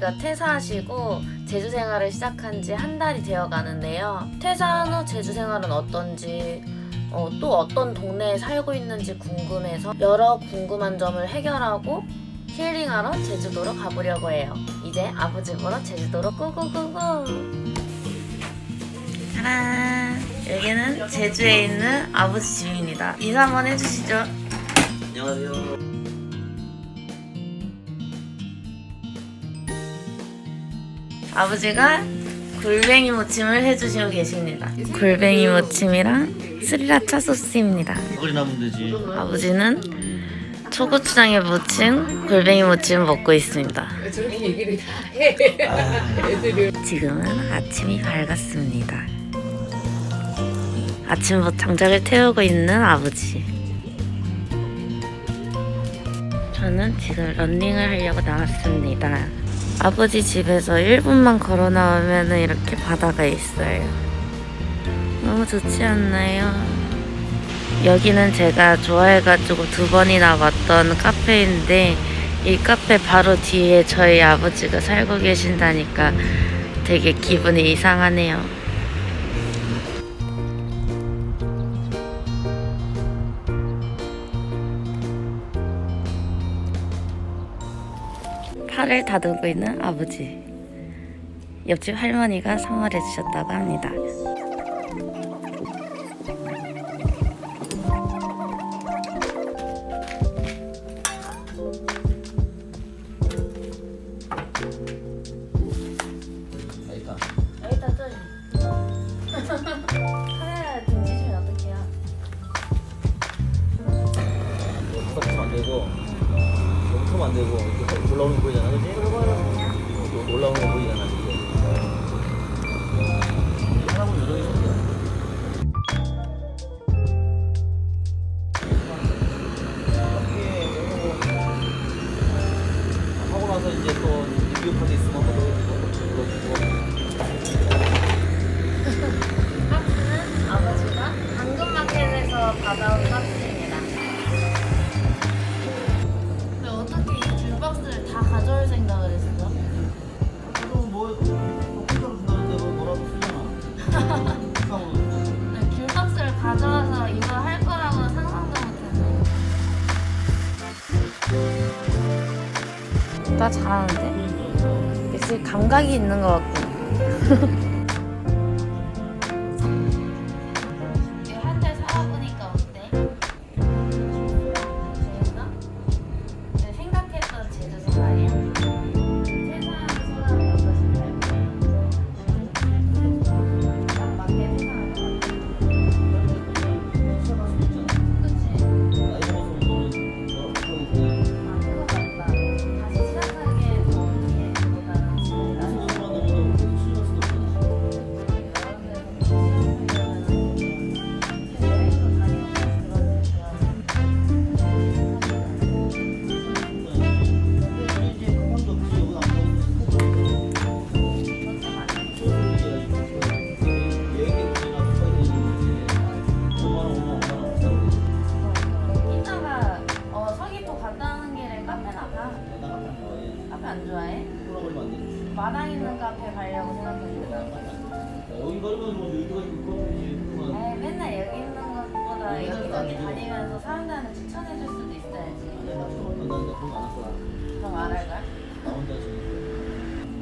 아버지가 퇴사하시고 제주 생활을 시작한 지 한 달이 되어 가는데요. 퇴사한 후 제주 생활은 어떤지, 어, 또 어떤 동네에 살고 있는지 궁금해서 여러 궁금한 점을 해결하고 힐링하러 제주도로 가보려고 해요. 이제 아버지 보러 제주도로 꾸꾸꾸꾸. 짜란! 여기는 제주에 있는 아버지 집입니다. 인사 한번 해주시죠. 안녕하세요. 아버지가 골뱅이 무침을 해주시고 계십니다. 골뱅이 무침이랑 스리라차 소스입니다. 거리 나면 되지. 아버지는 초고추장에 무침, 골뱅이 무침 먹고 있습니다. 저렇게 얘기를 다 해. 애들이. 지금은 아침이 밝았습니다. 아침부터 장작을 태우고 있는 아버지. 저는 지금 런닝을 하려고 나왔습니다. 아버지 집에서 1분만 걸어 나오면 이렇게 바다가 있어요. 너무 좋지 않나요? 여기는 제가 좋아해가지고 두 번이나 왔던 카페인데 이 카페 바로 뒤에 저희 아버지가 살고 계신다니까 되게 기분이 이상하네요. 팔을 다듬고 있는 아버지. 옆집 할머니가 선물해 주셨다고 합니다. 감각이 있는 것 같고.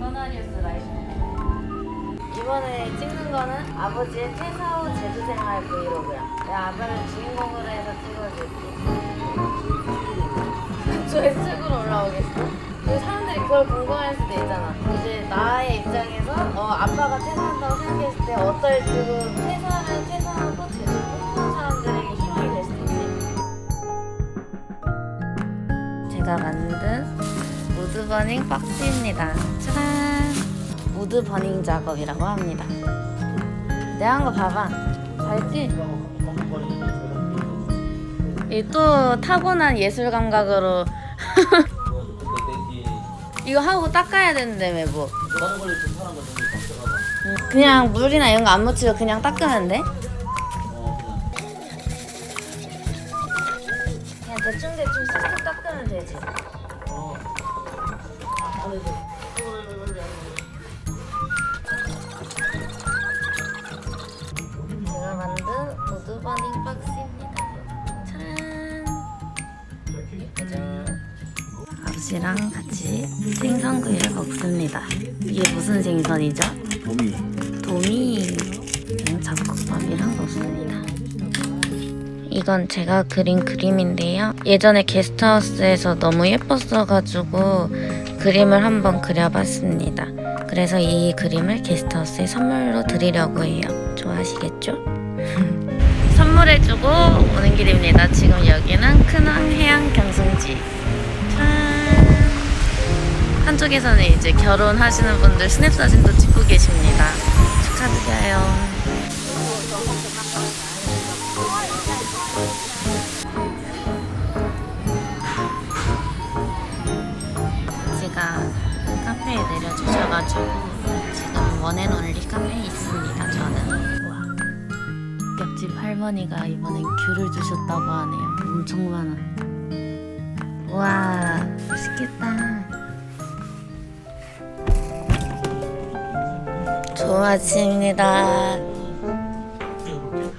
떠나리우스. 이번에 찍는 거는 아버지의 퇴사 후 제주 생활 브이로그야. 내가 아빠를 주인공으로 해서 찍어줄게. 조회수로 올라오겠어? 그 사람들이 그걸 궁금할 수도 있잖아. 이제 나의 입장에서 어, 아빠가 퇴사한다고 생각했을 때 어떨지 그 퇴사를 퇴사하고 제주를 꿈꾸는 사람들에게 힘이 될 수도 있지. 제가 만든 버닝 박스입니다. 짜란! 무드 버닝 작업이라고 합니다. 내가 한거 봐봐. 알지? 이또 타고난 예술 감각으로 이거 하고 닦아야 되는데 왜 뭐? 그냥 물이나 이런 거 안 묻히고 그냥 닦으면 돼? 그냥 대충 대충 쓱쓱 닦으면 되지. 어. 제가 만든 우드 버닝 박스입니다. 짜란. 예쁘죠? 아버지랑 같이 생선구이를 먹습니다. 이게 무슨 생선이죠? 도미 음, 잡곡밥이랑 넣습니다. 이건 제가 그린 그림인데요. 예전에 게스트하우스에서 너무 예뻤어가지고 그림을 한번 그려봤습니다. 그래서 이 그림을 게스트하우스에 선물로 드리려고 해요. 좋아하시겠죠? 선물해주고 오는 길입니다. 지금 여기는 큰왕 해양 경승지. 짠! 한쪽에서는 이제 결혼하시는 분들 스냅 사진도 찍고 계십니다. 축하드려요. 할머니가 이번엔 귤을 주셨다고 하네요. 엄청 많아. 와 맛있겠다. 좋은 아침입니다.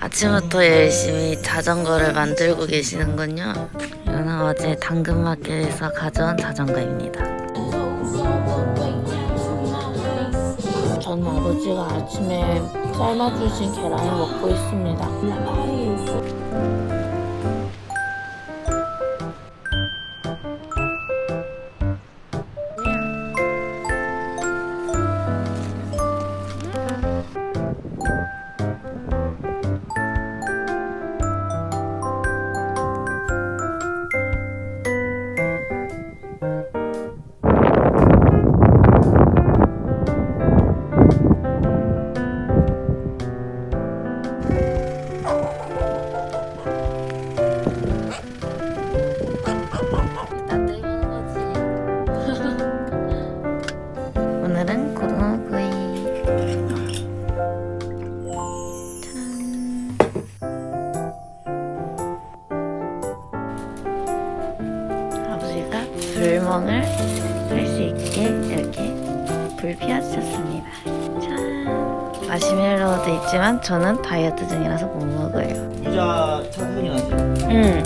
아침부터 열심히 자전거를 만들고 계시는군요. 이거는 어제 당근마켓에서 가져온 자전거입니다. 전 아버지가 아침에 삶아주신 계란을 먹고 있습니다. 아버지가 불멍을 할 수 있게 이렇게 불 피워주셨습니다. 짠. 마시멜로우도 있지만 저는 다이어트 중이라서 못 먹어요. 유자 차향이 나지. 음,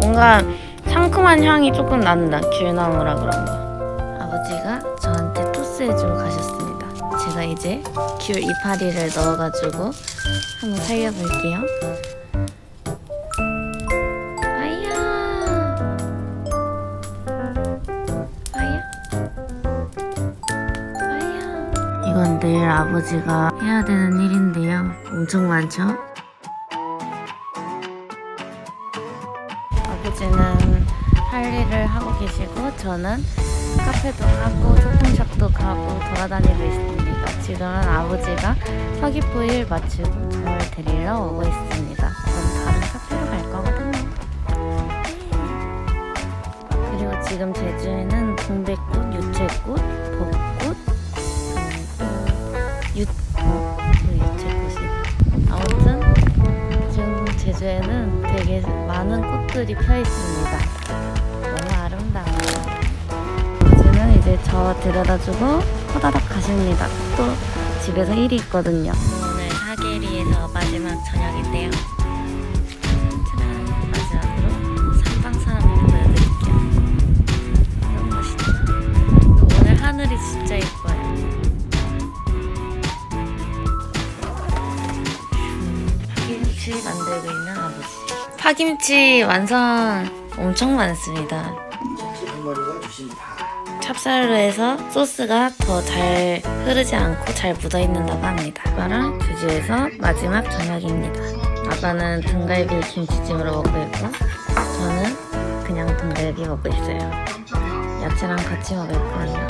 뭔가 상큼한 향이 조금 난다. 귤나무라 그런가. 아버지가 저한테 토스해주고 가셨습니다. 제가 이제 귤 이파리를 넣어가지고 한번 살려볼게요. 내일 아버지가 해야 되는 일인데요. 엄청 많죠? 아버지는 할 일을 하고 계시고 저는 카페도 가고 쇼핑샵도 가고 돌아다니고 있습니다. 지금은 아버지가 서귀포 일 마치고 저를 데리러 오고 있습니다. 전 다른 카페로 갈 거거든요. 그리고 지금 제주에는 동백꽃, 유채꽃, 벚꽃, 많은 꽃들이 펴 있습니다. 너무 아름다워요. 아버지는 이제 저 데려다주고 호다닥 가십니다. 또 집에서 일이 있거든요. 오늘 하계리에서 마지막 저녁인데요. 파김치 완성 엄청 많습니다. 찹쌀로 해서 소스가 더 잘 흐르지 않고 잘 묻어 있는다고 합니다. 아빠랑 주주에서 마지막 저녁입니다. 아빠는 등갈비 김치찜으로 먹고 있고 저는 그냥 등갈비 먹고 있어요. 야채랑 같이 먹을 거예요.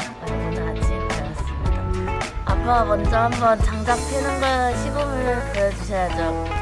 먼저 한번 장작 피는 거 시범을 보여주셔야죠.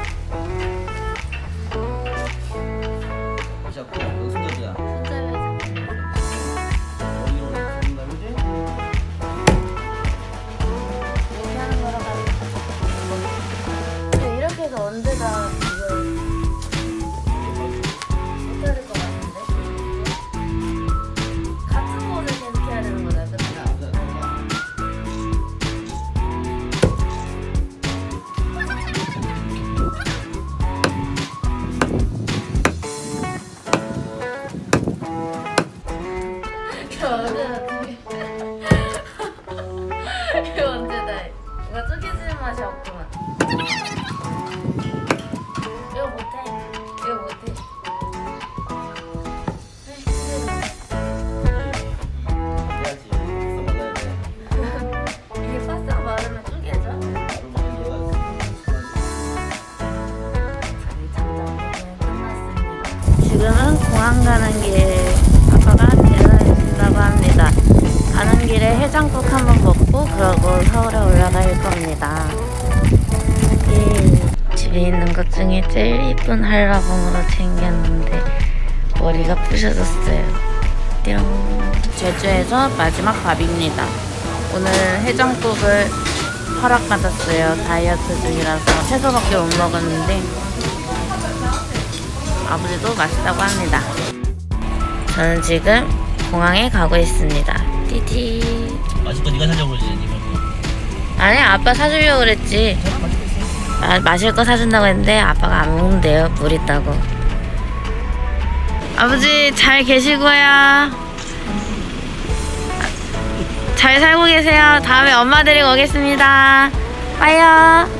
공항 가는 길 아빠가 데려다 준다고 합니다. 가는 길에 해장국 한번 먹고 그러고 서울에 올라갈 겁니다. 예. 집에 있는 것 중에 제일 이쁜 한라봉으로 챙겼는데 머리가 부셔졌어요. 뿅. 제주에서 마지막 밥입니다. 오늘 해장국을 허락받았어요. 다이어트 중이라서 채소밖에 못 먹었는데 아버지도 맛있다고 합니다. 저는 지금 공항에 가고 있습니다. 띠디. 맛있거 네가 사자고 그러지. 아니 아빠 사주려고 그랬지. 마, 마실 거 사준다고 했는데 아빠가 안 먹는데요. 물 있다고. 아버지 잘 계시고요. 잘 살고 계세요. 다음에 엄마 데리고 오겠습니다. 빠이요.